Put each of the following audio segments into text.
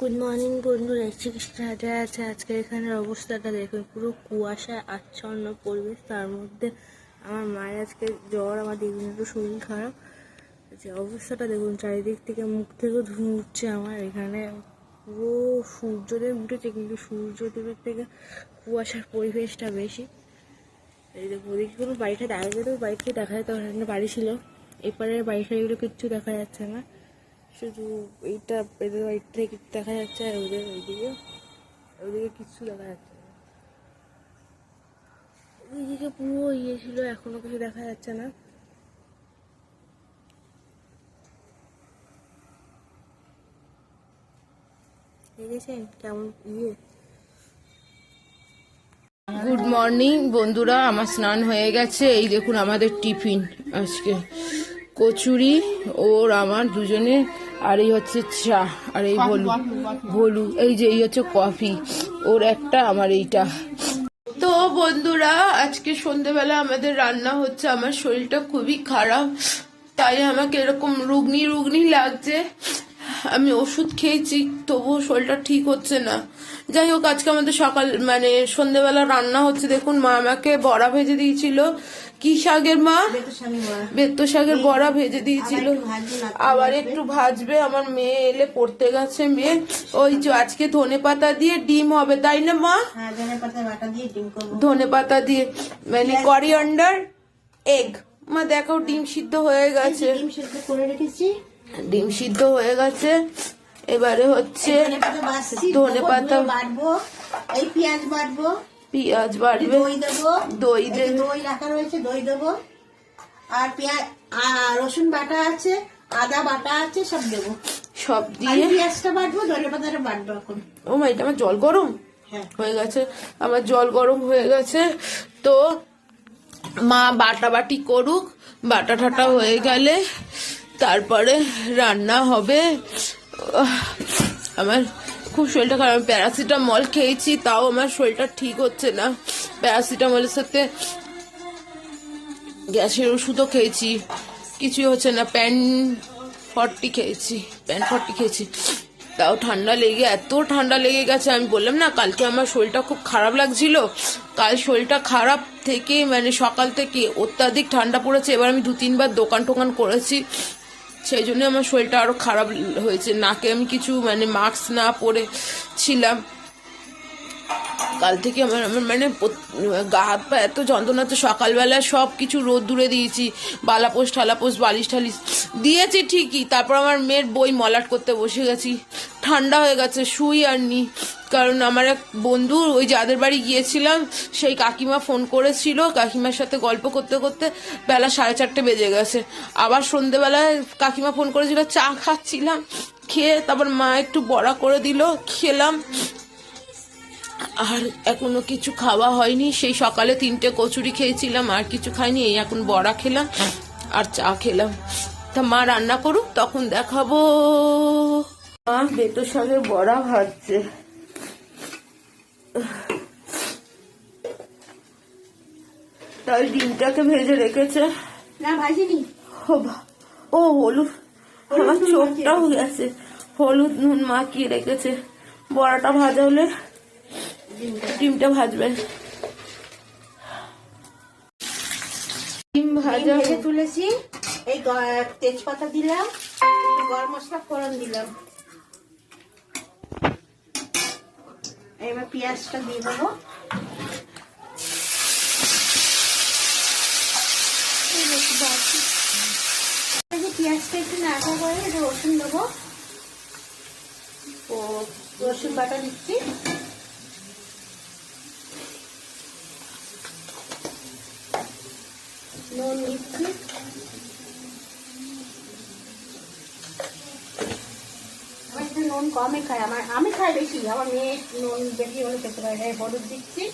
Good morning বন্ধুরা শ্রীকৃষ্ণ হাটে আছে। আজকে এখানের অবস্থাটা দেখুন। পুরো কুয়াশায় আচ্ছন্ন পরিবেশ। তার মধ্যে আমার মায়ের আজকে জ্বর, আমার দিদির একটু শরীর খারাপ। যে অবস্থাটা দেখুন, চারিদিক থেকে মুখ থেকেও ধুম উঠছে আমার। এখানে পুরো সূর্যদেব উঠেছে, কিন্তু সূর্যদেবের থেকে কুয়াশার পরিবেশটা বেশি। এই দেখুন ওদিকে কোনো বাড়িটা দেখা যেত বাড়িতে দেখা যেত বাড়ি ছিল। এপারের বাড়ি ফাড়িগুলো কিচ্ছু দেখা যাচ্ছে না। শুধু এইটা এদের বাড়ির থেকে দেখা যাচ্ছে আর ওদের ওইদিকে ওইদিকে কিচ্ছু দেখা যাচ্ছে ওইদিকে পুরো ইয়ে ছিল, এখনও কিছু দেখা যাচ্ছে না। ইয়ে? গুড মর্নিং বন্ধুরা, আমার স্নান হয়ে গেছে। এই দেখুন আমাদের টিফিন আজকে। কচুরি, ওর আমার দুজনে আর এই হচ্ছে চা আর এই ভলু ভলু এই যে এই হচ্ছে কফি ওর একটা আমার এইটা। তো বন্ধুরা আজকে সন্ধেবেলা আমাদের রান্না হচ্ছে আমার শরীরটা খুবই খারাপ তাই আমাকে এরকম রুগ্নি রুগ্নি লাগছে। আমি ওষুধ খেয়েছি তবুও শরীরটা ঠিক হচ্ছে না। যাই হোক আজকে আমাদের সকাল মানে সন্ধেবেলা রান্না হচ্ছে। দেখুন মা আমাকে বড়া ভেজে দিয়েছিল। কি শাকের মা? বেত্ত শাকের বড়া। ভেজে দিয়েছিল। আবার একটু ভাজবে আমার মেয়ে এলে পড়তে গেছে মেয়ে। ওই যে আজকে ধনে পাতা দিয়ে ডিম হবে তাই না মা? হ্যাঁ ধনে পাতা দিয়ে মানে করিয়ান্ডার এগ মা দেখো ডিম সিদ্ধ হয়ে গেছে। ডিম সেদ্ধ করে রেখেছি। ডিম সিদ্ধ হয়ে গেছে। এবারে হচ্ছে ধনে পাতা বাটবো। এই পেঁয়াজ বাটবো। পেঁয়াজ বাড়বে দই দেবো। দই এই দই রাখা রয়েছে দই দেবো। আর পেঁয়াজ আর রসুন বাটা আছে আদা বাটা আছে সব দেবো। সব দিয়ে? পেঁয়াজটা বাটবো ধনে পাতাটা বাটবো এখন। ও মা এটা আমার জল গরম? হ্যাঁ। হয়ে গেছে। আমার জল গরম হয়ে গেছে। তো মা বাটা বাটি করুক বাটা ঠাটা হয়ে গেলে তারপরে রান্না হবে। আমার খুব শরীরটা খারাপ। প্যারাসিটামল খেয়েছি, তাও আমার শরীরটা ঠিক হচ্ছে না। প্যারাসিটামলের সাথে গ্যাসের ওষুধও খেয়েছি, কিছুই হচ্ছে না। প্যান ফর্টি খেয়েছি, প্যান ফর্টি খেয়েছি। তাও ঠান্ডা লেগে, এত ঠান্ডা লেগে গেছে। আমি বললাম, না, কালকে আমার শরীরটা খুব খারাপ লাগছিল। কাল শরীরটা খারাপ থেকে মানে সকাল থেকে অত্যাধিক ঠান্ডা পড়েছে। এবার আমি দু তিনবার দোকান টোকান করেছি। সেই জন্য আমার শরীরটা আরও খারাপ হয়েছে। নাকে আমি কিছু মানে মাস্ক না পরে ছিলাম। কাল থেকে আমার আমার মানে গা, হাত পা এত যন্ত্রণা তো সকালবেলা সব কিছু রোদ দূরে দিয়েছি। বালাপোষ ঠালাপোষ বালিশ টালিশ দিয়েছি ঠিকই। তারপর আমার মেয়ের বই মলাট করতে বসে গেছি। ঠান্ডা হয়ে গেছে, শুই আর নি। কারণ আমার এক বন্ধু, ওই যাদের বাড়ি গিয়েছিলাম, সেই কাকিমা ফোন করেছিল। কাকিমার সাথে গল্প করতে করতে বেলা সাড়ে চারটে বেজে গেছে। আবার সন্ধেবেলায় কাকিমা ফোন করেছিল, চা খাচ্ছিলাম, খেয়ে তারপর মা একটু বড়া করে দিল, খেলাম। আর এখনও কিছু খাওয়া হয়নি। সেই সকালে তিনটে কচুরি খেয়েছিলাম, আর কিছু খাইনি, এই এখন বড়া খেলাম আর চা খেলাম। তা মা রান্না করুক, তখন দেখাবো। মা বেতো শাকের বড়া ভাজছে। তাই ডিমটাকে ভেজে রেখেছে। না ভাজিনি। ও হলুদ। আমার চোখটাও গেছে। হলুদ নুন মাখিয়ে রেখেছে। বড়াটা ভাজা হলে ডিমটা। ভাজবে ডিম ভাজা তুলেছি। এই গ- তেজপাতা দিলাম গরম মশলা ফোড়ন দিলাম। এবার পেঁয়াজটা দিয়ে দেবো। পেঁয়াজটা একটু নাড়া করে একটু রসুন দেবো। ও, রসুন বাটা দিচ্ছি। নুন দিচ্ছি আমার একটু নুন কমই খায়। আমার আমি খাই বেশি, আমার মেয়ে নুন বেশি হলে খেতে পারে না হলুদ দিচ্ছি।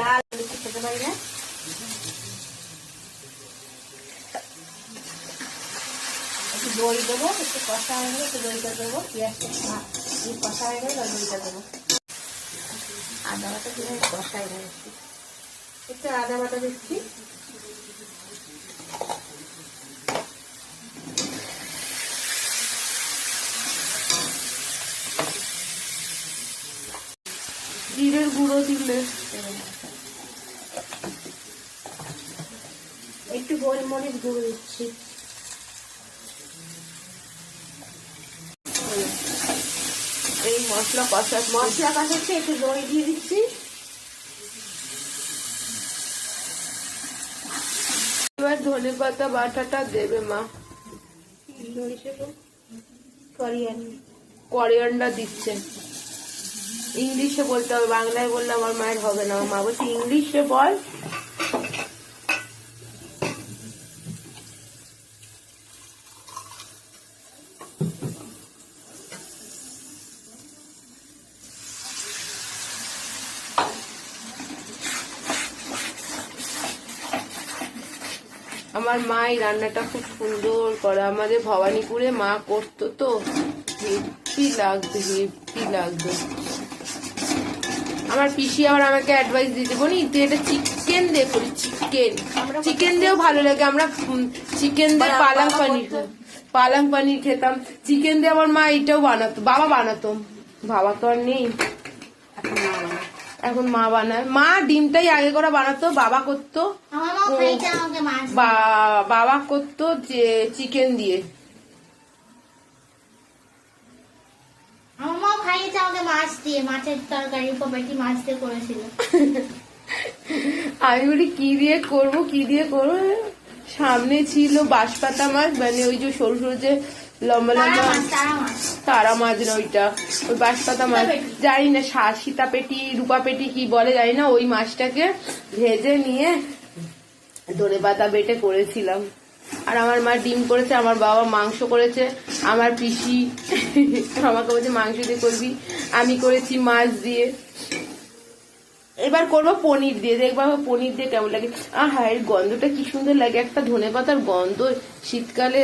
লাল খেতে পারি না। একটু দই দেবো, একটু কষা হয়ে গেলে একটু দইটা দেবো পেঁয়াজটা কষা হয়ে গেলে দইটা দেবো। আদা বাটা দিয়ে কষাই একটু একটু আদা বাটা দিচ্ছি। তেলে একটু গোলমরিচ গুঁড়ো দিচ্ছি। এই মশলা কষা মশলা কষাচ্ছি একটু দই দিয়ে দিচ্ছি। এবার ধনে পাতা বাটাটা দেবে মা। করিয়ানি। করিয়ান্ডার দিচ্ছে। ইংলিশে বলতে হবে, বাংলায় বললে আমার মায়ের হবে না। মা বলছে, ইংলিশে বল। আমার মা এই রান্নাটা খুব সুন্দর করে। আমাদের ভবানীপুরে মা করতো তো। হেপি লাগতো হেপি লাগতো। আমার পিসি আবার আমাকে অ্যাডভাইস দিতে বলি তুই এটা চিকেন দিয়ে করি চিকেন চিকেন দিয়েও ভালো লাগে আমরা চিকেন দিয়ে পালং পানির পালং পানির খেতাম। চিকেন দিয়ে আমার মা এটাও বানাতো বাবা বানাতো। বাবা তো আর নেই। এখন মা বানায়। মা ডিমটাই আগে করে বানাতো বাবা করতো। বাবা করতো যে চিকেন দিয়ে। আমার মা খাইয়েছে আমাকে মাছ দিয়ে মাছের তরকারি পেটি মাছ দিয়ে করেছিল। আমি বলি কি দিয়ে করব কি দিয়ে করব? সামনে ছিল বাঁশপাতা মাছ মানে ওই যে সরু সরু যে লম্বা লম্বা মাছ তারা মাছ। না ওইটা ওই বাঁশপাতা মাছ। জানি না পেটি সীতাপেটি রূপাপেটি কি বলে জানি না ওই মাছটাকে ভেজে নিয়ে ধনে পাতা বেটে করেছিলাম। আর আমার মা ডিম করেছে, আমার বাবা মাংস করেছে, আমার পিসি আমাকে বলছে, মাংস দিয়ে করবি? আমি করেছি মাছ দিয়ে। এবার করব পনির দিয়ে, দেখব পনির দিয়ে কেমন লাগে। আহা, এর গন্ধটা কি সুন্দর লাগে, একটা ধনে পাতার গন্ধ। শীতকালে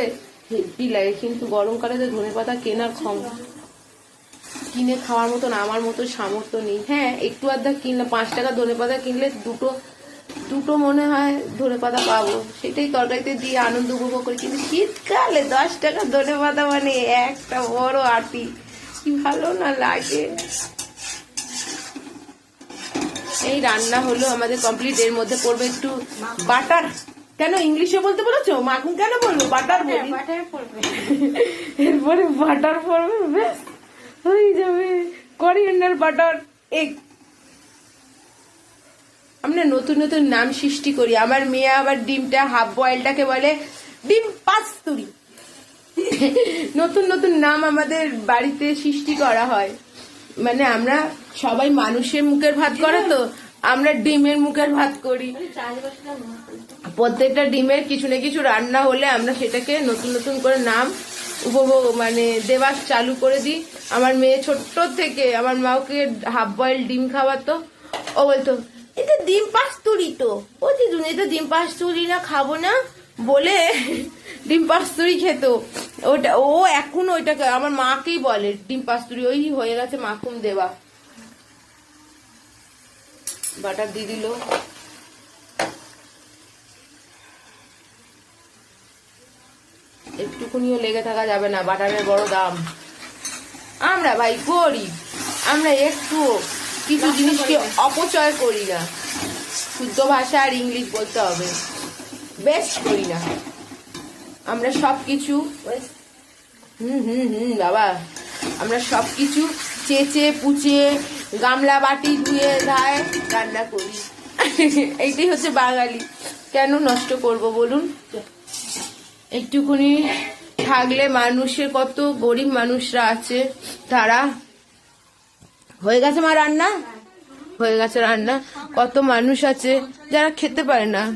হেভি লাগে, কিন্তু গরমকালে তো ধনে পাতা কেনার ক্ষম কিনে খাওয়ার মতন আমার মতো সামর্থ্য নেই। হ্যাঁ একটু আধা কিনলে, পাঁচ টাকা ধনে পাতা কিনলে দুটো দুটো মনে হয় ধনে পাতা পাবো। সেটাই তরকারিতে দিয়ে আনন্দ উপভোগ করি। কিন্তু শীতকালে দশ টাকা ধনে পাতা মানে একটা বড় আটি। কি ভালো না লাগে? এই রান্না হলো আমাদের কমপ্লিট এর মধ্যে পড়বে একটু বাটার। কেন ইংলিশে বলতে বলেছ? মাখন কেন বলব? বাটার বলি। এরপরে বাটার পড়বে ব্যাস। হয়ে যাবে। করিয়েন্ডার বাটার এগ আমরা নতুন নতুন নাম সৃষ্টি করি। আমার মেয়ে আবার ডিমটা হাফ বয়েলটাকে বলে ডিম পাঁচতুরি নতুন নতুন নাম আমাদের বাড়িতে সৃষ্টি করা হয়। মানে আমরা সবাই মানুষের মুখের ভাত করে তো আমরা ডিমের মুখের ভাত করি। প্রত্যেকটা ডিমের কিছু না কিছু রান্না হলে আমরা সেটাকে নতুন নতুন করে নাম উপভোগ মানে দেওয়া চালু করে দিই। আমার মেয়ে ছোট্ট থেকে আমার মা ওকে হাফ বয়েল ডিম খাওয়াতো। ও বলতো এটা ডিম পাস্তুরি তো। ও দিদুন এটা ডিম পাস্তুরি না খাব না বলে ডিম পাস্তুরি খেত। ওটা, ও এখন ওইটাকে, আমার মাকেই বলে, ডিম পাস্তুরি ওই হয়ে গেছে মাখুম দেওয়া। বাটার দিয়ে দিল। একটুকুনিও লেগে থাকা যাবে না, বাটারের বড় দাম। আমরা ভাই গরিব, আমরা একটু কিছু জিনিসকে অপচয় করি না। শুদ্ধ ভাষা আর ইংলিশ বলতে হবে। বেস্ট করি না। আমরা সব কিছু হুম হুম হুম, বাবা। আমরা সব কিছু চেঁচে, পুচে, গামলা বাটি ধুয়ে, ধায় রান্না করি। এইটাই হচ্ছে বাঙালি। কেন নষ্ট করব বলুন? একটুখানি থাকলে মানুষের কত গরিব মানুষরা আছে, তারা হয়ে গেছে মা রান্না? হয়ে গেছে রান্না। কত মানুষ আছে যারা খেতে পারে না।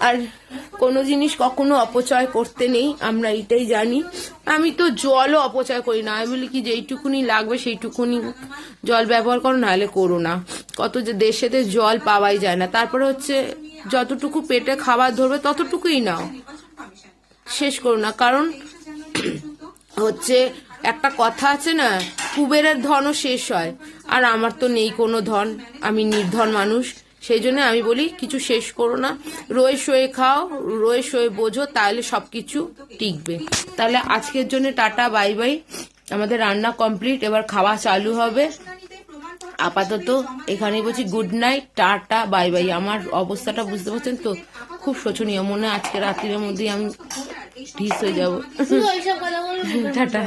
আর কোনো জিনিস কখনো অপচয় করতে নেই, আমরা এটাই জানি। আমি তো জলও অপচয় করি না। আমি বলি কি, যেইটুকুনি লাগবে সেইটুকুনি জল ব্যবহার করো, নাহলে করো না। কত যে দেশেতে জল পাওয়াই যায় না। তারপরে হচ্ছে যতটুকু পেটে খাবার ধরবে, ততটুকুই নাও। শেষ করো না। কারণ হচ্ছে একটা কথা আছে না কুবেরের ধনও শেষ হয়। আর আমার তো নেই কোনো ধন। আমি নির্ধন মানুষ। সেই জন্য আমি বলি কিছু শেষ করো না। রয়ে শয়ে খাও রয়ে শয়ে বোঝো তাহলে সবকিছু টিকবে। তাহলে আজকের জন্য টাটা বাই বাই। আমাদের রান্না কমপ্লিট এবার খাওয়া চালু হবে। আপাতত এখানেই বলছি good night tata bye bye. আমার অবস্থাটা বুঝতে পারছেন তো? খুব শোচনীয়। মনে হয় আজকে রাত্রির মধ্যেই আমি ঢিস হয়ে যাব। টাটা।